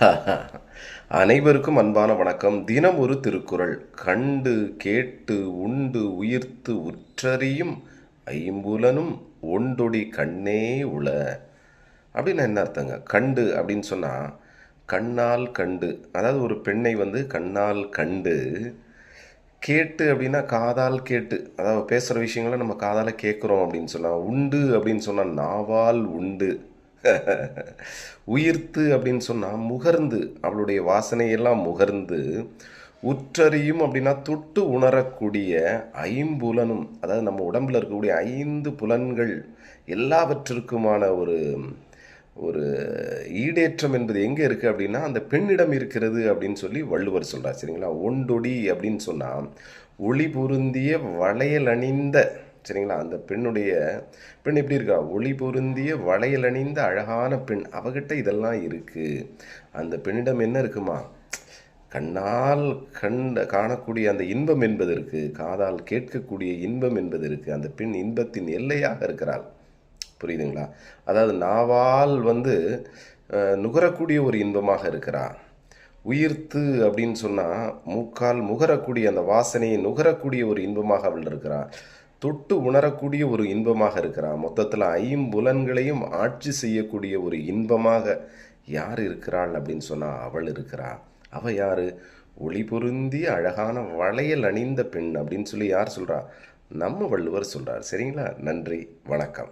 அனைவருக்கும் அன்பான வணக்கம். தினம் ஒரு திருக்குறள். கண்டு கேட்டு உண்டு உயிர்த்து உற்றறியும் ஐம்புலனும் ஒண்டொடி கண்ணே உள. அப்படின்னு என்ன அர்த்தங்க? கண்டு அப்படின்னு சொன்னால் கண்ணால் கண்டு. அதாவது ஒரு பெண்ணை வந்து கண்ணால் கண்டு. கேட்டு அப்படின்னா காதால் கேட்டு. அதாவது பேசுகிற விஷயங்களை நம்ம காதால் கேட்குறோம் அப்படின்னு சொன்னால் உண்டு அப்படின்னு சொன்னால் நாவால் உண்டு. உயிர்த்து அப்படின்னு சொன்னால் முகர்ந்து அவளுடைய வாசனையெல்லாம் முகர்ந்து உற்றறியும் அப்படின்னா தொட்டு உணரக்கூடிய ஐம்புலனும் அதாவது நம்ம உடம்பில் இருக்கக்கூடிய ஐந்து புலன்கள் எல்லாவற்றிற்குமான ஒரு ஒரு ஈடேற்றம் என்பது எங்கே இருக்குது அப்படின்னா அந்த பெண்ணிடம் இருக்கிறது அப்படின்னு சொல்லி வள்ளுவர் சொல்கிறார் சரிங்களா? ஒண்டொடி அப்படின்னு சொன்னால் ஒளி பொருந்திய வளையல் அணிந்த சரிங்களா? அந்த பெண்ணுடைய பெண் எப்படி இருக்கா? ஒளி பொருந்திய வளையல் அணிந்த அழகான பெண். அவகிட்ட இதெல்லாம் இருக்குது அந்த பெண்ணிடம் என்ன இருக்குமா? கண்ணால் கண்ட காணக்கூடிய அந்த இன்பம் என்பது இருக்குது காதால் கேட்கக்கூடிய இன்பம் என்பது இருக்குது அந்த பெண் இன்பத்தின் எல்லையாக இருக்கிறாள். புரியுதுங்களா? அதாவது நாவால் வந்து நுகரக்கூடிய ஒரு இன்பமாக இருக்கிறா. உயிர்த்து அப்படின்னு சொன்னால் மூக்கால் முகரக்கூடிய அந்த வாசனையை நுகரக்கூடிய ஒரு இன்பமாக அவள் இருக்கிறாள் தொட்டு உணரக்கூடிய ஒரு இன்பமாக இருக்கிறான். மொத்தத்தில் ஐம்புலன்களையும் ஆட்சி செய்யக்கூடிய ஒரு இன்பமாக யார் இருக்கிறாள் அப்படின்னு சொன்னால் அவள் இருக்கிறா. அவள் யார்? ஒளி பொருந்திய அழகான வளையல் அணிந்த பெண் அப்படின்னு சொல்லி யார் சொல்கிறா நம்ம வள்ளுவர் சொல்கிறார் சரிங்களா? நன்றி. வணக்கம்.